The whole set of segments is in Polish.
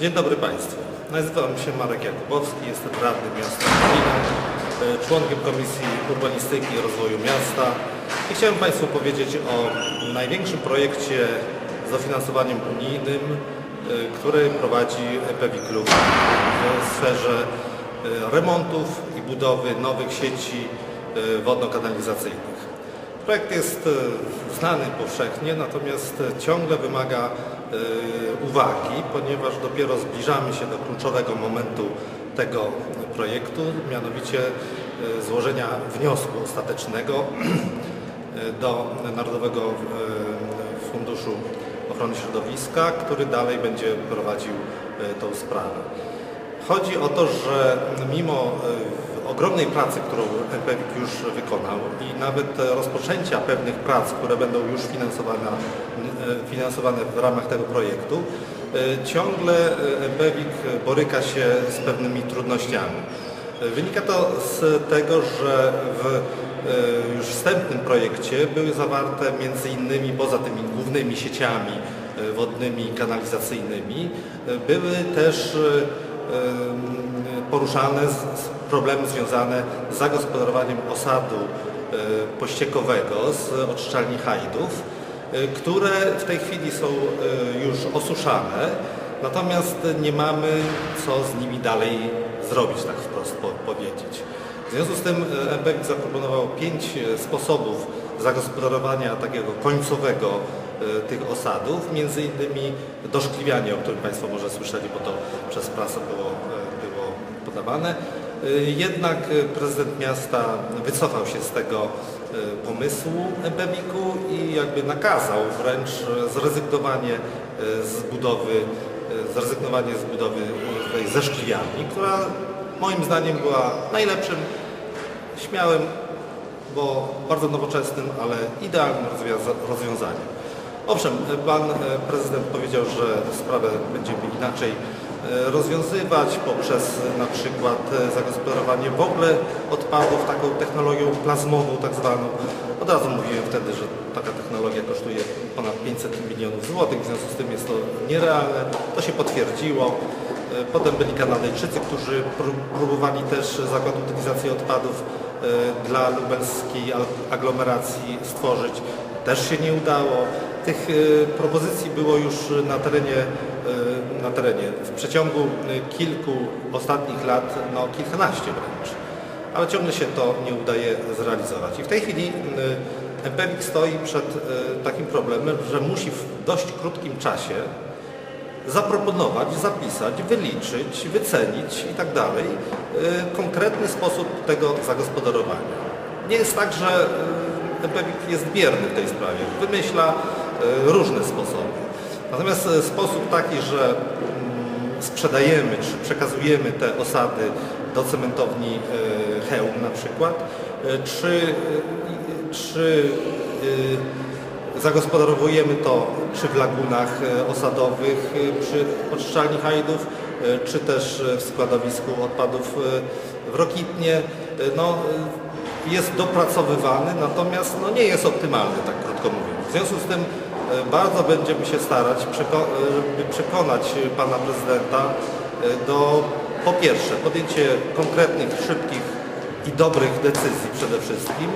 Dzień dobry Państwu. Nazywam się Marek Jakubowski, jestem radnym miasta Lublina, e, członkiem Komisji Urbanistyki i Rozwoju Miasta i chciałem Państwu powiedzieć o największym projekcie z dofinansowaniem unijnym, e, który prowadzi EPWIK Lub w sferze e, remontów i budowy nowych sieci wodno-kanalizacyjnych. Projekt jest znany powszechnie, natomiast ciągle wymaga uwagi, ponieważ dopiero zbliżamy się do kluczowego momentu tego projektu, mianowicie e, złożenia wniosku ostatecznego e, do Narodowego e, Funduszu Ochrony Środowiska, który dalej będzie prowadził e, tą sprawę. Chodzi o to, że mimo e, ogromnej pracy, którą EPWIK już wykonał i nawet rozpoczęcia pewnych prac, które będą już finansowane, e, finansowane w ramach tego projektu, e, ciągle EPWIK boryka się z pewnymi trudnościami. E, Wynika to z tego, że w już wstępnym projekcie były zawarte między innymi poza tymi głównymi sieciami wodnymi i kanalizacyjnymi były też poruszane problemy związane z zagospodarowaniem osadu e, pościekowego z oczyszczalni hajdów, e, które w tej chwili są e, już osuszane, natomiast nie mamy co z nimi dalej zrobić, tak wprost po, powiedzieć. W związku z tym e, EBEK zaproponował pięć sposobów zagospodarowania takiego końcowego tych osadów, między innymi doszkliwianie, o którym Państwo może słyszeli, bo to przez prasę było, było podawane. E, Jednak e, prezydent miasta wycofał się z tego e, pomysłu EBEBIK-u i jakby nakazał wręcz zrezygnowanie z budowy, zrezygnowanie z budowy tej zeszkliwiarni, która moim zdaniem była najlepszym, śmiałym bo bardzo nowoczesnym, ale idealnym rozwiąza- rozwiązaniem. Owszem, pan prezydent powiedział, że sprawę będziemy inaczej rozwiązywać poprzez e, na przykład e, zagospodarowanie w ogóle odpadów taką technologią plazmową tak zwaną. Od razu mówiłem wtedy, że taka technologia kosztuje ponad 500 milionów złotych, w związku z tym jest to nierealne. To się potwierdziło. E, Potem byli Kanadyjczycy, którzy pró- próbowali też zakład utylizacji odpadów e, dla lubelskiej ag- aglomeracji stworzyć. Też się nie udało. Tych e, propozycji było już na terenie, e, na terenie w przeciągu e, kilku ostatnich lat no, kilkanaście wręcz. Ale ciągle się to nie udaje zrealizować. I w tej chwili e, EPEWIK stoi przed e, takim problemem, że musi w dość krótkim czasie zaproponować, zapisać, wyliczyć, wycenić i tak dalej y, konkretny sposób tego zagospodarowania. Nie jest tak, że y, EPEWIK jest bierny w tej sprawie. Wymyśla y, różne sposoby. Natomiast y, sposób taki, że mm, sprzedajemy czy przekazujemy te osady do cementowni y, Chełm na przykład, y, czy, czy Zagospodarowujemy to czy w lagunach e, osadowych, e, przy oczyszczalni hajdów, e, czy też e, w składowisku odpadów e, w Rokitnie. E, No, e, jest dopracowywany, natomiast no, nie jest optymalny, tak krótko mówiąc. W związku z tym e, bardzo będziemy się starać, e, żeby przekonać e, pana prezydenta e, do po pierwsze podjęcie konkretnych, szybkich i dobrych decyzji przede wszystkim.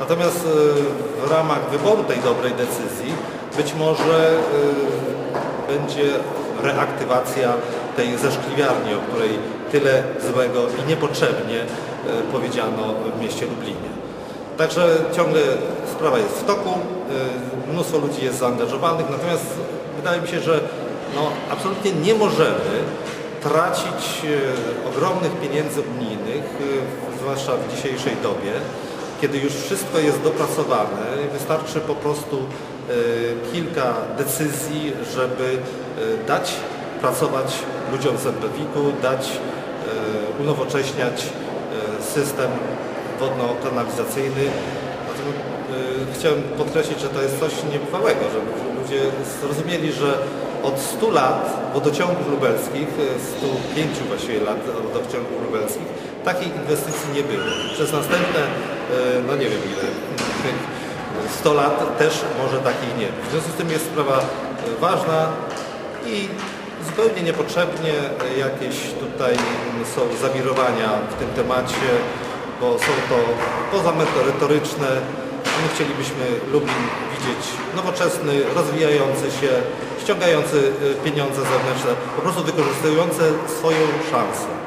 Natomiast e, w ramach wyboru tej dobrej decyzji być może e, będzie reaktywacja tej zeszkliwiarni, o której tyle złego i niepotrzebnie e, powiedziano w mieście Lublinie. Także ciągle sprawa jest w toku, e, mnóstwo ludzi jest zaangażowanych, natomiast wydaje mi się, że no, absolutnie nie możemy tracić e, ogromnych pieniędzy unijnych, e, zwłaszcza w dzisiejszej dobie, kiedy już wszystko jest dopracowane, wystarczy po prostu kilka decyzji, żeby dać pracować ludziom z NPWiK-u, dać unowocześniać system wodno-kanalizacyjny. E, chciałem podkreślić, że to jest coś niebywałego, żeby ludzie zrozumieli, że od 100 lat wodociągów lubelskich, e, 105 właściwie lat wodociągów lubelskich, takiej inwestycji nie było. Przez następne, e, no nie wiem ile, tych 100 lat też może takich nie. W związku z tym jest sprawa ważna i zupełnie niepotrzebnie jakieś tutaj są zawirowania w tym temacie, bo są to poza merytoryczne. My chcielibyśmy Lublin widzieć nowoczesny, rozwijający się, ściągający y, pieniądze zewnętrzne, po prostu wykorzystujący swoją szansę.